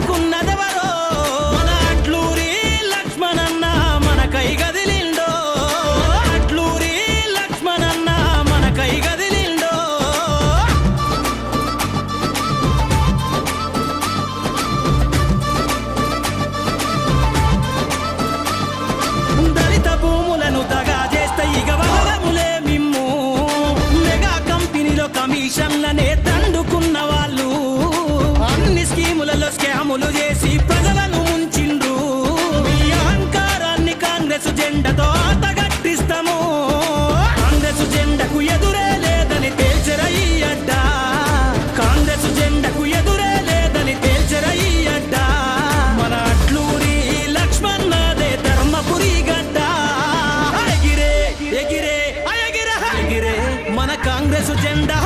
అడ్డుకున్నదెవరో మన అట్లూరి లక్ష్మణన్న మన కై గదిలిండో. అట్లూరి లక్ష్మణన్న మన కై గదిలిండో. దళిత భూములను దగా చేస్తే ఇక వదలములే మిమ్ము. మెగా కంపెనీలో కమిషన్లనే దండుకున్న వాళ్ళు. అన్ని స్కీములలో మోసములు చేసి ప్రజలను ఉంచిండ్రు మీ అహంకారాన్ని కాంగ్రెస్ జెండతో ఆతగట్టిస్తాము కాంగ్రెస్ జెండకు ఎదురే లేదని తేల్చరయ్యడ్డ కాంగ్రెస్ జెండకు ఎదురే లేదని తేల్చరయ్యడ్డ మన అట్లూరి లక్ష్మణదే ధర్మపురి గడ్డ. ఎగిరే ఎగిరే ఎగిరే మన కాంగ్రెస్ జెండా